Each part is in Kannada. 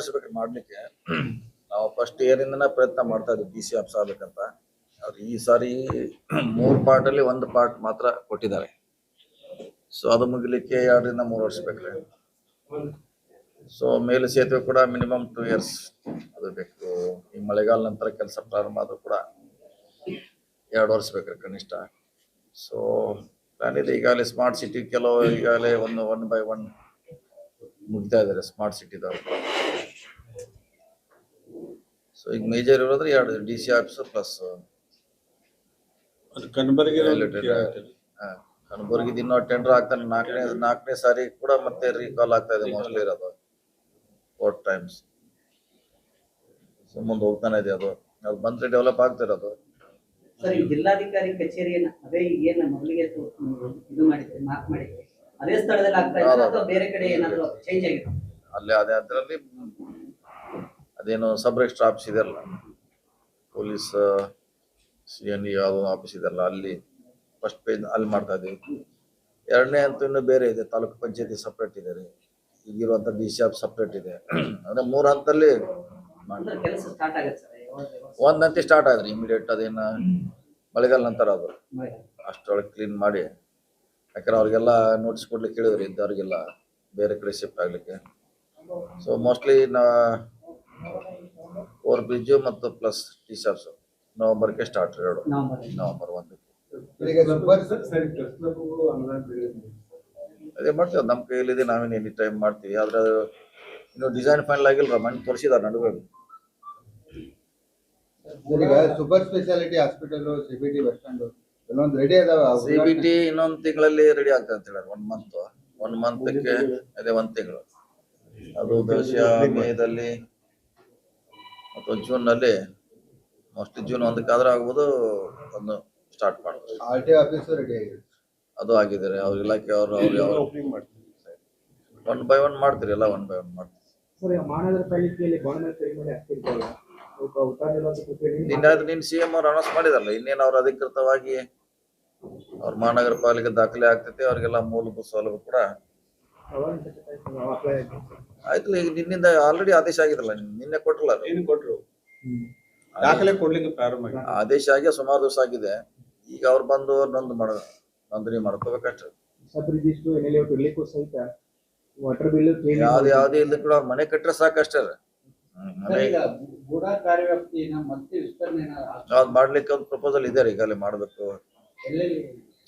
ವರ್ಷ ಬೇಕು ಮಾಡ್ಲಿಕ್ಕೆ. ನಾವು ಫಸ್ಟ್ ಇಯರಿಂದನ ಪ್ರಯತ್ನ ಮಾಡ್ತಾ ಇದ್ವಿ ಡಿ ಸಿ ಆಫೀಸ್ ಆಗ್ಬೇಕಂತ ಅವ್ರು ಈ ಸಾರಿ ಮೂರು ಪಾರ್ಟ್ ಅಲ್ಲಿ ಒಂದು ಪಾರ್ಟ್ ಮಾತ್ರ ಕೊಟ್ಟಿದ್ದಾರೆ. ಸೊ ಅದು ಮುಗಿಲಿಕ್ಕೆ ಎರಡರಿಂದ ಮೂರು ವರ್ಷ ಬೇಕ್ರಿ. ಸೊ ಮೇಲೆ ಸೇತುವೆ ಕೂಡ ಮಿನಿಮಮ್ ಟೂ ಇಯರ್ಸ್ ಅದು ಬೇಕು. ಈ ಮಳೆಗಾಲ ನಂತರ ಕೆಲಸ ಪ್ರಾರಂಭ ಆದ್ರೂ ಕೂಡ ಎರಡು ವರ್ಷ ಬೇಕು ಕನಿಷ್ಠ. ಸೊ ಪ್ಲಾನ್ ಈಗಾಗಲೇ ಸ್ಮಾರ್ಟ್ ಸಿಟಿ ಕೆಲವು ಈಗಾಗಲೇ ಒಂದು ಒನ್ ಬೈ ಒನ್ ಮುಗಿತಾ ಇದ್ದಾರೆ ಸ್ಮಾರ್ಟ್ ಸಿಟಿದವರು ಸೊ ಈಗ ಮೇಜರ್ ಇರೋದ್ರೆ ಎರಡು D C officer plus Kalaburagi ಇನ್ನೂ ಟೆಂಡರ್ ಆಗ್ತಾನೆ. ನಾಲ್ಕನೇ ನಾಲ್ಕನೇ ಸಾರಿ ಕೂಡ ಮತ್ತೆ ರೀಕಾಲ್ ಆಗ್ತಾ ಇದೆ ಮೋಸ್ಟ್ಲಿ ಇರೋದು. ಫೋರ್ ಟೈಮ್ಸ್ ಸೊ ಮುಂದೆ ಹೋಗ್ತಾನೆ ಇದೆ ಅದು. ಅದು ಬಂದ್ರೆ ಡೆವಲಪ್ ಆಗ್ತಿರೋದು ಸರ್ ಈ ಜಿಲ್ಲಾಧಿಕಾರಿ ಕಚೇರಿಯನ್ನ ಅದೇ ಏನು ಮೊದಲಿಗೆ ಇದು ಮಾಡಿದ್ರೆ ಮಾರ್ಕ್ ಮಾಡಿದ್ರೆ ಅದೇ ಸ್ಥಳದಲ್ಲಿ ಆಗ್ತಾ ಇದೆ ಅಥವಾ ಬೇರೆ ಕಡೆ ಏನಾದ್ರು ಚೇಂಜ್ ಆಗಿದೆ ಅಲ್ಲೇ ಅದೇ ಅದರಲ್ಲಿ ಅದೇನು ಸಬ್ ರಿಜಿಸ್ಟರ್ ಆಫೀಸ್ ಇದೆಯಲ್ಲ? ಪೊಲೀಸ್ ಸಿ ಎನ್ ಇ ಯಾವುದೋ ಆಫೀಸ್ ಇದೆಯಲ್ಲ ಅಲ್ಲಿ ಫಸ್ಟ್ ಪೇಜ್ ಅಲ್ಲಿ ಮಾಡ್ತಾ ಇದ್ದೀವಿ. ಎರಡನೇ ಅಂತೂ ಇನ್ನೂ ಬೇರೆ ಇದೆ ತಾಲೂಕು ಪಂಚಾಯತಿ ಸಪ್ರೇಟ್ ಇದೆ ರೀ. ಈಗಿರುವಂಥ ಡಿ ಸಿ ಆಫ್ ಸಪ್ರೇಟ್ ಇದೆ. ಅಂದ್ರೆ ಮೂರು ಹಂತಲ್ಲಿ ಒಂದು ಹಂತಿ ಸ್ಟಾರ್ಟ್ ಆದ್ರಿ ಇಮಿಡಿಯೇಟ್ ಅದೇನು ಮಳೆಗಾಲ ನಂತರ ಅದು. ಅಷ್ಟರೊಳಗೆ ಅಷ್ಟೊಳಗೆ ಕ್ಲೀನ್ ಮಾಡಿ ಯಾಕಂದ್ರೆ ಅವ್ರಿಗೆಲ್ಲ ನೋಟಿಸ್ ಕೊಡ್ಲಿಕ್ಕೆ ಹೇಳಿದ್ರಿ ಇದ್ದವ್ರಿಗೆಲ್ಲ ಬೇರೆ ಕಡೆ ಶಿಫ್ಟ್ ಆಗಲಿಕ್ಕೆ. ಸೊ ಮೋಸ್ಟ್ಲಿ ನಾ ಓವರ್ ಬ್ರಿಡ್ಜ್ ಮತ್ತು ಪ್ಲಸ್ ಟೀಚರ್ಸ್ ಶಾಪ್ಸ್ ನವೆಂಬರ್ಗೆ ಸ್ಟಾರ್ಟ್ ಎರಡು ನವೆಂಬರ್ ಒಂದಕ್ಕೆ ಅದೇ ಮಾಡ್ತೀವಿ ನಮ್ಮ ಕೈಯಲ್ಲಿದೆ ನಾವೇನು ಎನಿ ಟೈಮ್ ಮಾಡ್ತೀವಿ. ಆದ್ರೆ ಅದು ಇನ್ನು ಡಿಸೈನ್ ಫೈನಲ್ ಆಗಿಲ್ಲ ಮಣ್ಣು ತೋರಿಸಿದಾರೆ ನಡುವೆ ಈಗ super speciality hospital CBT bus stand ಇನ್ನೊಂದು ರೆಡಿ ಅದಾವ? ಸಿಬಿಟಿ ಇನ್ನೊಂದು ತಿಂಗಳಲ್ಲಿ ರೆಡಿ ಆಗ್ತದೆ ಅಂತ ಹೇಳಿ ಒನ್ ಮಂತ್ ಒನ್ ಮಂತ್ಗೆ ಅದೇ ಒಂದ್ ತಿಂಗಳು. ಅದು ಬಹುಶಃ ಮೇದಲ್ಲಿ ಮತ್ತು ಜೂನ್ನಲ್ಲಿ ಮೋಸ್ಟ್ಲಿ ಜೂನ್ ಒಂದಕ್ಕಾದ್ರೆ ಆಗ್ಬೋದು ಒಂದು ಸ್ಟಾರ್ಟ್ ಮಾಡ್ಬೋದು. ಆರ್ ಟಿ ಆಫೀಸ್ ರೆಡಿ ಆಗಿದೆ ಅದು ಆಗಿದ್ದಾರೆ. ಅವ್ರ ಇಲಾಖೆ ಅವರು ಒನ್ ಬೈ ಒನ್ ಮಾಡ್ತೀರಿ ಎಲ್ಲ ಒನ್ ಬೈ ಒನ್ ಮಾಡ್ತೀರಿ. ಸರ್ ಮಹಾನಗರ ಪಾಲಿಕೆಯಲ್ಲಿ ಆಗ್ತಿರ್ತಲ್ಲ ಸಿ ಎಂ ಅವ್ರು ಅನೌನ್ಸ್ ಮಾಡಿದಾರಲ್ಲ ಇನ್ನೇನು ಅವ್ರ ಅಧಿಕೃತವಾಗಿ ಅವ್ರ ಮಹಾನಗರ ಪಾಲಿಕೆ ದಾಖಲೆ ಆಗ್ತೈತಿ ಅವ್ರಿಗೆಲ್ಲ ಮೂಲಭೂತ ಸೌಲಭ್ಯ ಕೂಡ ಆಯ್ತು ಈಗ ನಿನ್ನಿಂದ ಆಲ್ರೆಡಿ ಆದೇಶ ಆಗಿದಲ್ಲ ನಿನ್ನೆ ಕೊಟ್ರಲ್ಲ ಅದು. ಏನು ಕೊಟ್ರು. ದಾಖಲೆ ಕೊಡ್ಲಿಕ್ಕೆ ಪ್ರಾರಂಭ ಆಗಿದೆ. ಆದೇಶ ಆಗಿ ಸುಮಾರು ದಿವಸ ಆಗಿದೆ. ಈಗ ಅವ್ರು ಬಂದು ನೊಂದು ಮಾಡ ನೋಂದಣಿ ಮಾಡ್ಕೋಬೇಕಷ್ಟೇ. ಸಬ್ ರಿಜಿಸ್ಟ್ರು ಎನ್ ಎಲ್ ಇರ್ಲಿಕ್ಕೂ ಸಹಿತ ವಾಟರ್ ಬಿಲ್ ಯಾವ್ದು ಯಾವ್ದು ಇಲ್ಲ ಕೂಡ ಮನೆ ಕಟ್ಟರೆ ಸಾಕಷ್ಟೇ ರೀ. ಹ್ಮ್, ಮನೆ ಈಗ ಬುಡಾ ಕಾರ್ಯವ್ಯಾಪ್ತಿನ ಮತ್ತೆ ವಿಸ್ತರಣೆ ಯಾವ್ದು ಮಾಡ್ಲಿಕ್ಕೆ ಒಂದು ಪ್ರಪೋಸಲ್ ಇದೆ ರೀ ಈಗಲೇ ಮಾಡ್ಬೇಕು. ಎಲ್ಲೆಲ್ಲಿ?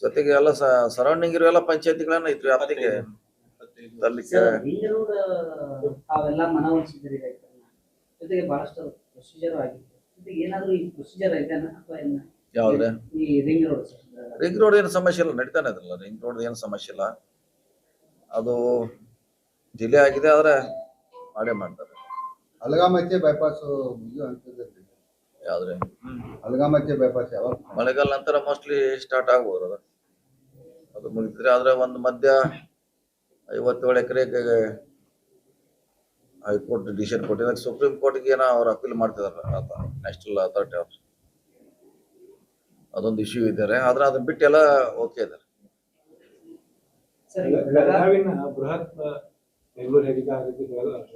ಜೊತೆಗೆ ಎಲ್ಲ ಸರೌಂಡಿಂಗ್ ಇರೋ ಎಲ್ಲ ಪಂಚಾಯತಿಗಳನ್ನ ಇತ್ತು ವ್ಯಾಪ್ತಿಗೆ ತರ್ಲಿಕ್ಕೆ ರಿಂಗ್ ರೋಡ್ ತಾವೆಲ್ಲ ಮನವೊಲಿಸಿದ್ರಿ ರೈತರನ್ನ. ಜೊತೆಗೆ ಬಹಳಷ್ಟು ಪ್ರೊಸೀಜರ್ ಆಗಿದೆ ಜೊತೆಗೆ ಏನಾದ್ರು ಈ ಪ್ರೊಸೀಜರ್ ಐತೆನಾ ಅಥವಾ ಏನ ಯಾವ್ದ್ರೆ ಈ ರಿಂಗ್ ರೋಡ್ ರಿಂಗ್ ರೋಡ್ ಏನು ಸಮಸ್ಯೆ ಇಲ್ಲ ನಡೀತಾನೆ ಅದಲ್ಲ ರಿಂಗ್ ರೋಡ್ ಏನು ಸಮಸ್ಯೆ ಇಲ್ಲ. ಅದು ಜಿಲ್ಲೆ ಆಗಿದೆ ಆದ್ರೆ ಮಾಡೇ ಮಾಡ್ತಾರೆ. ಅಲಗಾಮಚ್ಚೆ ಬೈಪಾಸ್ ಮುಗಿಯೋ ಹಂತದಲ್ಲಿ ಯಾವ್ದ್ರೆ ಅಲಗಾಮಚ್ಚೆ ಬೈಪಾಸ್ ಯಾವಾಗ ಮಳೆಗಾಲ ನಂತರ ಮೋಸ್ಟ್ಲಿ ಸ್ಟಾರ್ಟ್ ಆಗ್ಬೋದು ಅದು. ಅದು ಮುಗಿದ್ರೆ ಆದ್ರೆ ಒಂದು ಮಧ್ಯ ಐವತ್ತೇಳು ಎಕರೆಗೆ ಹೈಕೋರ್ಟ್ ಡಿಸಿಷನ್ ಕೊಟ್ಟಿದಾಗ ಸುಪ್ರೀಂ ಕೋರ್ಟ್ಗೆ ಏನೋ ಅವ್ರು ಅಪೀಲ್ ಮಾಡ್ತಿದಾರೆ. ನ್ಯಾಷನಲ್ ಅಥಾರಿಟಿ ಅವರು ಅದೊಂದು ಇಶ್ಯೂ ಇದ್ದಾರೆ. ಆದ್ರೆ ಅದನ್ನ ಬಿಟ್ಟು ಎಲ್ಲ ಓಕೆ ಇದೆ. ಸರ್ ಈಗ ಬೆಳಗಾವಿ ಬೆಳಗಾವಿನ ಬೃಹತ್ ಬೆಂಗಳೂರು ಹೇಗೆ ಆಗುತ್ತೆ ಬೃಹತ್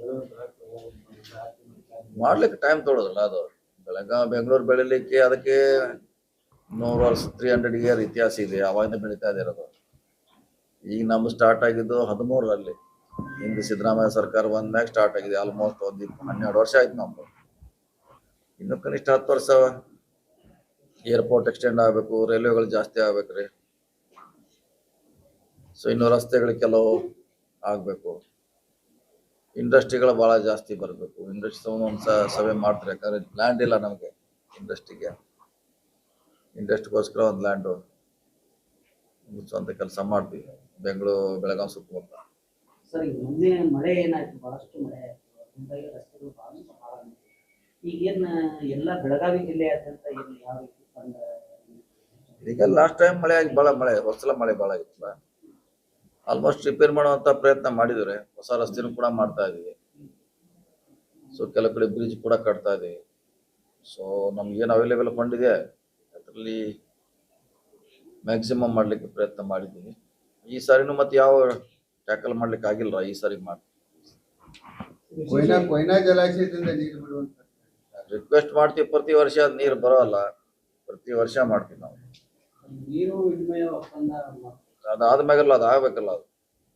ಮಾಡ್ಲಿಕ್ಕೆ ಟೈಮ್ ತೊಗೊಳೋದಿಲ್ಲ ಅದು. ಬೆಳಗಾವಿ ಬೆಂಗಳೂರು ಬೆಳಿಲಿಕ್ಕೆ ಅದಕ್ಕೆ ನೂರು ವರ್ಷ ತ್ರೀ ಹಂಡ್ರೆಡ್ ಇಯರ್ ಇತಿಹಾಸ ಇದೆ. ಅವಾಗಿಂದ ಬೆಳೀತಾ ಇದೆ ಅದು ಈಗ ನಮ್ದು ಸ್ಟಾರ್ಟ್ ಆಗಿದ್ದು ಹದಿಮೂರರಲ್ಲಿ. ಹಿಂದೆ ಸಿದ್ದರಾಮಯ್ಯ ಸರ್ಕಾರ ಬಂದಾಗ ಸ್ಟಾರ್ಟ್ ಆಗಿದೆ ಆಲ್ಮೋಸ್ಟ್ ಒಂದು ಹನ್ನೆರಡು ವರ್ಷ ಆಯ್ತು ನಮ್ದು. ಇನ್ನು ಕನಿಷ್ಠ ಹತ್ತು ವರ್ಷ ಏರ್ಪೋರ್ಟ್ ಎಕ್ಸ್ಟೆಂಡ್ ಆಗಬೇಕು ರೈಲ್ವೆಗಳು ಜಾಸ್ತಿ ಆಗ್ಬೇಕ್ರಿ ಸೊ ಇನ್ನು ರಸ್ತೆಗಳು ಕೆಲವು ಆಗಬೇಕು. ಇಂಡಸ್ಟ್ರಿಗಳು ಭಾಳ ಜಾಸ್ತಿ ಬರಬೇಕು. ಇಂಡಸ್ಟ್ರಿ ಒಂದು ಸ ಸಭೆ ಮಾಡ್ತಾರೆ, ಯಾಕಂದ್ರೆ ಲ್ಯಾಂಡ್ ಇಲ್ಲ ನಮಗೆ ಇಂಡಸ್ಟ್ರಿಗೆ ಇಂಡಸ್ಟ್ರಿಗೋಸ್ಕರ ಒಂದು ಲ್ಯಾಂಡು ಮುಚ್ಚುವಂಥ ಕೆಲಸ ಮಾಡ್ತೀವಿ. ಬೆಂಗಳೂರು ಬೆಳಗಾವಿ ಸುತ್ತಮುತ್ತ ಸರ್ ಈಗ ಮೊನ್ನೆ ಮಳೆ ಏನಾಯ್ತು? ಬಹಳಷ್ಟು ಮಳೆ ಆಯ್ತು. ಹಿಂಗಾಗಿ ರಸ್ತೆಗಳು ಬಹಳಷ್ಟು ಹಾಳಾಗಿವೆ ಈಗ ಏನ್ ಎಲ್ಲ ಬೆಳಗಾವಿ ಜಿಲ್ಲೆಯಾದ್ಯಂತ ಏನು ಯಾವ ರೀತಿ ತಂದ ಈಗ ಲಾಸ್ಟ್ ಟೈಮ್ ಮಳೆ ಆಗಿ ಭಾಳ ಮಳೆ ಹೊಸಲ ಮಳೆ ಭಾಳ ಆಗಿತ್ತಲ್ಲ. ಆಲ್ಮೋಸ್ಟ್ ರಿಪೇರ್ ಮಾಡುವಂತ ಪ್ರಯತ್ನ ಮಾಡಿದ್ರೆ ಹೊಸ ರಸ್ತೆನೂ ಕೂಡ ಮಾಡ್ತಾ ಇದೀವಿ ಸೊ ಕೆಲವು ಕಡೆ ಬ್ರಿಡ್ಜ್ ಕೂಡ ಕಟ್ತಾ ಇದೀವಿ ಸೊ ನಮ್ಗೆ ಏನು ಅವೈಲೇಬಲ್ ಫಂಡ್ ಇದೆ ಅದರಲ್ಲಿ ಮ್ಯಾಕ್ಸಿಮಮ್ ಮಾಡಲಿಕ್ಕೆ ಪ್ರಯತ್ನ ಮಾಡಿದ್ದೀವಿ ಈ ಸಾರಿನೂ ಮತ್ತೆ ಯಾವ ಟ್ಯಾಕಲ್ ಮಾಡ್ಲಿಕ್ಕೆ ಆಗಿಲ್ಲ ಈ ಸಾರಿ ಮಾಡಿ ಕೊಯ್ನಾ ಕೊಯ್ನಾ ಜಲಾಶಯದಿಂದ ನೀರು ಬಿಡುವಂತ ರಿಕ್ವೆಸ್ಟ್ ಮಾಡ್ತೀವಿ ಪ್ರತಿ ವರ್ಷ ನೀರ್ ನೀರು ಬರೋಲ್ಲ. ಪ್ರತಿ ವರ್ಷ ಮಾಡ್ತೀವಿ ನಾವು. ನೀರು ವಿನಿಮಯ ಒಪ್ಪಂದ ಮಾಡ್- ಅದ ಅದು ಆಗ್ಬೇಕಲ್ಲ ಅದು.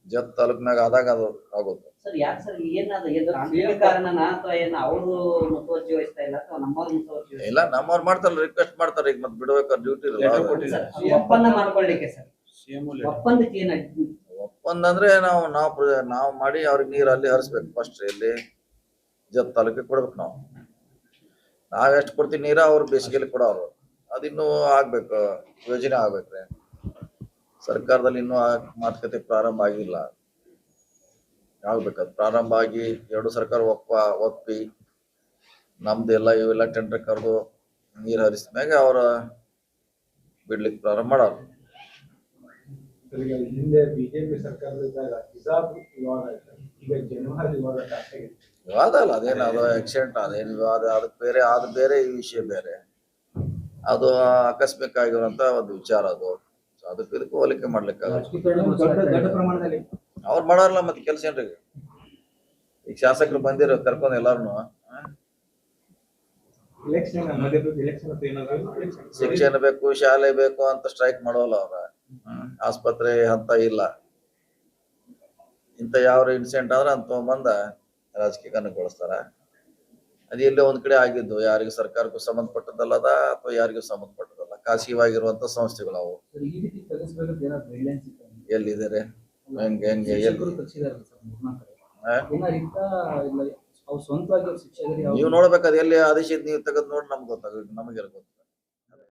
ಜತ್ ತಾಲೂಕ್ನಾಗ ಆದಾಗ ಅದು ಆಗುತ್ತೆ ಸರ್ ಯಾಕೆ ಸರ್ ಏನಾದ ಏನು ಕಾರಣನಾ ಅಥವಾ ಏನು ಅವರು ಮುತುವರ್ಜಿ ವಹಿಸ್ತಾ ಇಲ್ಲ ಅಥವಾ ನಮ್ಮವ್ರು ಮುತುವರ್ಜಿ ಇಲ್ಲ ನಮ್ಮವ್ರು ಮಾಡ್ತಾರಲ್ಲ ರಿಕ್ವೆಸ್ಟ್ ಮಾಡ್ತಾರೆ ಈಗ ಮತ್ತೆ ಬಿಡಬೇಕು ಡ್ಯೂಟಿ ಒಪ್ಪಂದ ಮಾಡ್ಕೊಳ್ಳಿಕ್ಕೆ ಸರ್. ಒಪ್ಪಂದಕ್ಕೆ ಏನ್ ಅಡ್ಡಿ? ಒಪ್ಪಂದ ಅಂದ್ರೆ ನಾವು ನಾವು ನಾವು ಮಾಡಿ ಅವ್ರಿಗೆ ನೀರು ಅಲ್ಲಿ ಹರಿಸ್ಬೇಕು. ಫಸ್ಟ್ ಇಲ್ಲಿ ಜತ್ ತಾಲೂಕಿಗೆ ಕೊಡ್ಬೇಕು ನಾವು. ನಾವ್ ಎಷ್ಟು ಕೊಡ್ತೀವಿ ನೀರ ಅವ್ರು ಬೇಸಿಗೆಲಿ ಕೊಡೋರು. ಅದಿನ್ನೂ ಆಗ್ಬೇಕು ಯೋಜನೆ ಆಗ್ಬೇಕ್ರಿ ಸರ್ಕಾರದಲ್ಲಿ ಇನ್ನೂ ಆ ಮಾತುಕತೆ ಪ್ರಾರಂಭ ಆಗಿಲ್ಲ. ಆಗ್ಬೇಕದು. ಪ್ರಾರಂಭ ಆಗಿ ಎರಡು ಸರ್ಕಾರ ಒಪ್ಪ ಒಪ್ಪಿ ನಮ್ದೆಲ್ಲ ಇವೆಲ್ಲ ಟೆಂಡರ್ ಕರೆದು ನೀರು ಹರಿಸಿದ್ಮ್ಯಾಗ ಅವ್ರ ಬಿಡ್ಲಿಕ್ಕೆ ಪ್ರಾರಂಭ ಮಾಡೋರು ಈಗ ಹಿಂದೆ ಬಿಜೆಪಿ ಸರ್ಕಾರದಿದ್ದಾಗ ಹಿಜಾಬ್ ವಿವಾದ ಆಯ್ತು. ಈಗ ಜನ್ವಾರ ವಿವಾದ ಜಾಸ್ತಿ ವಿವಾದ ಅಲ್ಲ ಅದೇನು ಅದು ಆಕ್ಸಿಡೆಂಟ್ ಅದೇನು ವಿವಾದ ಅದಕ್ಕೆ ಬೇರೆ ಅದು ಬೇರೆ ಈ ವಿಷಯ ಬೇರೆ. ಅದು ಆಕಸ್ಮಿಕ ಆಗಿರುವಂತ ಒಂದು ವಿಚಾರ ಅದು. ಅದಕ್ಕೆ ಇದಕ್ಕೆ ಹೋಲಿಕೆ ಮಾಡ್ಲಿಕ್ಕೆ ಅವ್ರು ಮಾಡಾರಲ್ಲ ಮತ್ತೆ ಕೆಲಸ ಏನ್ರಿ? ಈಗ ಶಾಸಕರು ಬಂದಿರೋ ಕರ್ಕೊಂಡು ಎಲ್ಲಾರು ಶಿಕ್ಷಣ ಬೇಕು ಶಾಲೆ ಬೇಕು ಅಂತ ಸ್ಟ್ರೈಕ್ ಮಾಡೋಲ್ಲ ಅವ್ರ ಆಸ್ಪತ್ರೆ ಅಂತ ಇಲ್ಲ. ಇಂತ ಯಾವ ಇನ್ಸಿಡೆಂಟ್ ಆದ್ರೆ ಅಂತ ಬಂದ ರಾಜಕೀಯ ಅನುಗೊಳಿಸ್ತಾರ ಅದು ಎಲ್ಲೋ ಒಂದ್ ಕಡೆ ಆಗಿದ್ದು ಯಾರಿಗೂ ಸರ್ಕಾರಕ್ಕೂ ಸಂಬಂಧಪಟ್ಟದಲ್ಲದ ಅದ ಅಥವಾ ಯಾರಿಗೂ ಸಂಬಂಧಪಟ್ಟದಲ್ಲ ಖಾಸಗಿವಾಗಿರುವಂತ ಸಂಸ್ಥೆಗಳು ಅವು. ಎಲ್ಲಿದ್ದಾರೆ ಹೆಂಗೆ ಹಂಗೆ ಎಲ್ಲಿ? ನೀವು ನೋಡ್ಬೇಕು ಅದು ಎಲ್ಲಿ ಆದೇಶ ನೀವು ತೆಗೆದು ನೋಡಿ ನಮ್ಗೆ ಗೊತ್ತಾಗ ನಮಗೆ ಗೊತ್ತು